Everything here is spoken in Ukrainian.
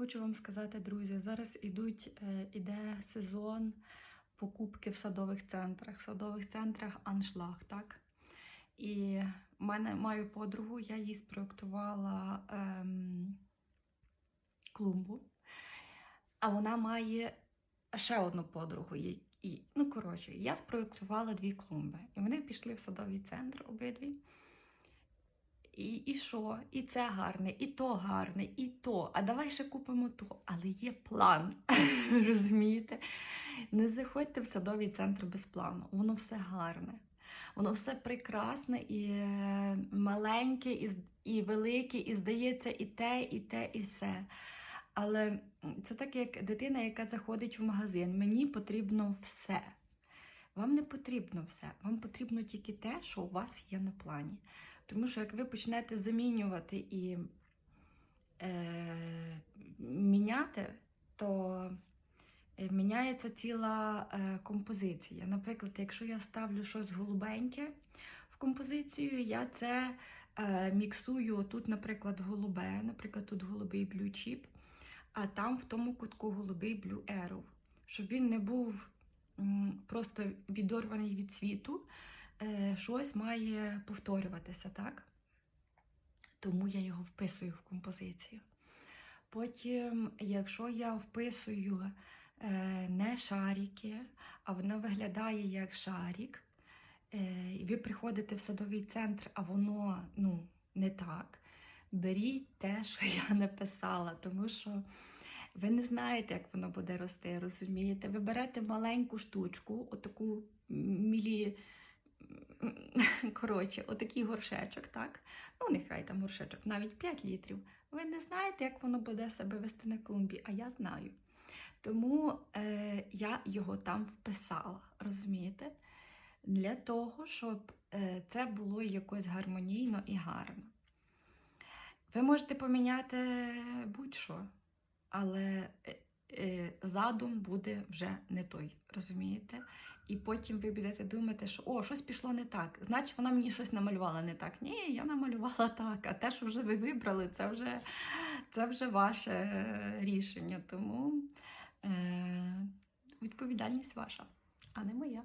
Хочу вам сказати, друзі, зараз ідуть, е, іде сезон покупки в садових центрах. В садових центрах аншлаг, так? І в мене маю подругу, я їй спроектувала ем, клумбу, а вона має ще одну подругу. І, ну, коротше, я спроектувала дві клумби. І вони пішли в садовий центр обидві. І, і що? І це гарне, і то гарне, і то. А давай ще купимо то. Але є план. Розумієте? Не заходьте в садовий центр без плану. Воно все гарне. Воно все прекрасне і е, маленьке, і, і велике, і здається, і те, і те, і все. Але це так, як дитина, яка заходить в магазин. Мені потрібно все. Вам не потрібно все. Вам потрібно тільки те, що у вас є на плані. Тому що як ви почнете замінювати і е, міняти, то е, міняється ціла е, композиція. Наприклад, якщо я ставлю щось голубеньке в композицію, я це е, міксую тут, наприклад, голубе, наприклад, тут голубий Blue Chip, а там в тому кутку голубий Blue Arrow, щоб він не був просто відорваний від світу, е, щось має повторюватися, так? Тому я його вписую в композицію. Потім, якщо я вписую е, не шарики, а воно виглядає як шарик, е, і ви приходите в садовий центр, а воно ну, не так, беріть те, що я написала, тому що ви не знаєте, як воно буде рости, розумієте? Ви берете маленьку штучку, отаку мілі. Коротше, отакий горшечок, так? Ну, нехай там горшечок, навіть 5 літрів. Ви не знаєте, як воно буде себе вести на клумбі, а я знаю. Тому е, я його там вписала, розумієте? Для того, щоб е, це було якось гармонійно і гарно. Ви можете поміняти будь-що, але е, е, задум буде вже не той, розумієте? І потім ви будете думати, що о, щось пішло не так. Значить, вона мені щось намалювала не так. Ні, я намалювала так. А те, що вже ви вибрали, це вже, це вже ваше е, рішення. Тому е, відповідальність ваша, а не моя.